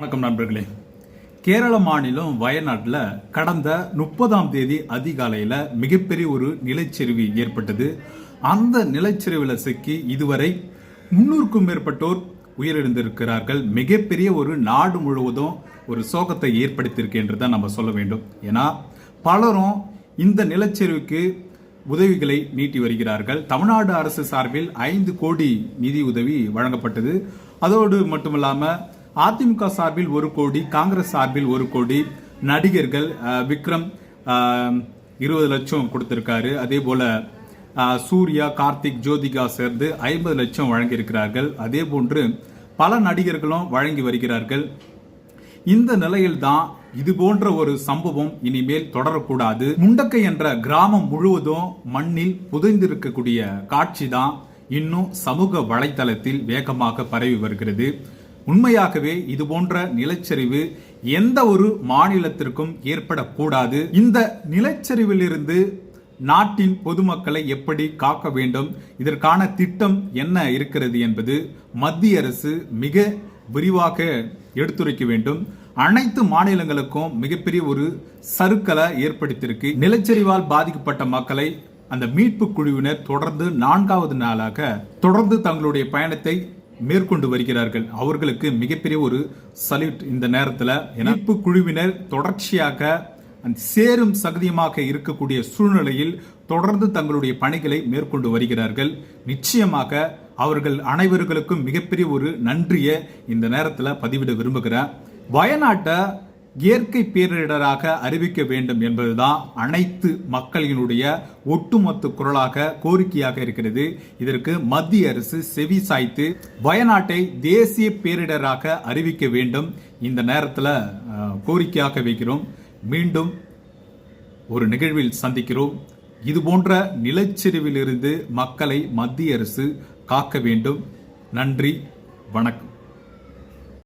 வணக்கம் நண்பர்களே. கேரள மாநிலம் வயநாட்டில் கடந்த முப்பதாம் தேதி அதிகாலையில் மிகப்பெரிய ஒரு நிலச்சரிவு ஏற்பட்டது. அந்த நிலச்சரிவில் சிக்கி இதுவரை முன்னூறுக்கும் மேற்பட்டோர் உயிரிழந்திருக்கிறார்கள். மிகப்பெரிய ஒரு நாடு முழுவதும் ஒரு சோகத்தை ஏற்படுத்தியிருக்கு என்று தான் நம்ம சொல்ல வேண்டும். ஏன்னா பலரும் இந்த நிலச்சரிவுக்கு உதவிகளை நீட்டி வருகிறார்கள். தமிழ்நாடு அரசு சார்பில் ஐந்து கோடி நிதி உதவி வழங்கப்பட்டது. அதோடு மட்டுமல்லாம அதிமுக சார்பில் ஒரு கோடி காங்கிரஸ் சார்பில் ஒரு கோடி நடிகர்கள் விக்ரம் இருபது லட்சம் கொடுத்திருக்காரு. அதே போல சூர்யா கார்த்திக் ஜோதிகா சேர்ந்து ஐம்பது லட்சம் வழங்கியிருக்கிறார்கள். அதே போன்று பல நடிகர்களும் வழங்கி வருகிறார்கள். இந்த நிலையில்தான் இது போன்ற ஒரு சம்பவம் இனிமேல் தொடரக்கூடாது. முண்டக்கை என்ற கிராமம் முழுவதும் மண்ணில் புதைந்திருக்கக்கூடிய காட்சி தான் இன்னும் சமூக வலைத்தளத்தில் வேகமாக பரவி வருகிறது. உண்மையாகவே இது போன்ற நிலச்சரிவு எந்த ஒரு மாநிலத்திற்கும் ஏற்படக்கூடாது. இந்த நிலச்சரிவிலிருந்து நாட்டின் பொதுமக்களை எப்படி காக்க வேண்டும்? இதற்கான திட்டம் என்ன இருக்கிறது என்பது மத்திய அரசு மிக விரிவாக எடுத்துரைக்க வேண்டும். அனைத்து மாநிலங்களுக்கும் மிகப்பெரிய ஒரு சருக்களை ஏற்படுத்தியிருக்கு. நிலச்சரிவால் பாதிக்கப்பட்ட மக்களை அந்த மீட்பு குழுவினர் தொடர்ந்து நான்காவது நாளாக தொடர்ந்து தங்களுடைய பயணத்தை மேற்கொண்டு வருகிறார்கள். அவர்களுக்கு மிகப்பெரிய ஒரு சல்யூட் இந்த நேரத்தில். இணைப்பு குழுவினர் தொடர்ச்சியாக சேரும் சகதியமாக இருக்கக்கூடிய சூழ்நிலையில் தொடர்ந்து தங்களுடைய பணிகளை மேற்கொண்டு வருகிறார்கள். நிச்சயமாக அவர்கள் அனைவர்களுக்கும் மிகப்பெரிய ஒரு நன்றியை இந்த நேரத்தில் பதிவிட விரும்புகிறேன். வயநாட்டை இயற்கை பேரிடராக அறிவிக்க வேண்டும் என்பதுதான் அனைத்து மக்களினுடைய ஒட்டுமொத்த குரலாக கோரிக்கையாக இருக்கிறது. இதற்கு மத்திய அரசு செவி சாய்த்து வயநாட்டை தேசிய பேரிடராக அறிவிக்க வேண்டும். இந்த நேரத்தில் கோரிக்கையாக வைக்கிறோம். மீண்டும் ஒரு நிகழ்வில் சந்திக்கிறோம். இது போன்ற நிலச்சரிவிலிருந்து மக்களை மத்திய அரசு காக்க வேண்டும். நன்றி வணக்கம்.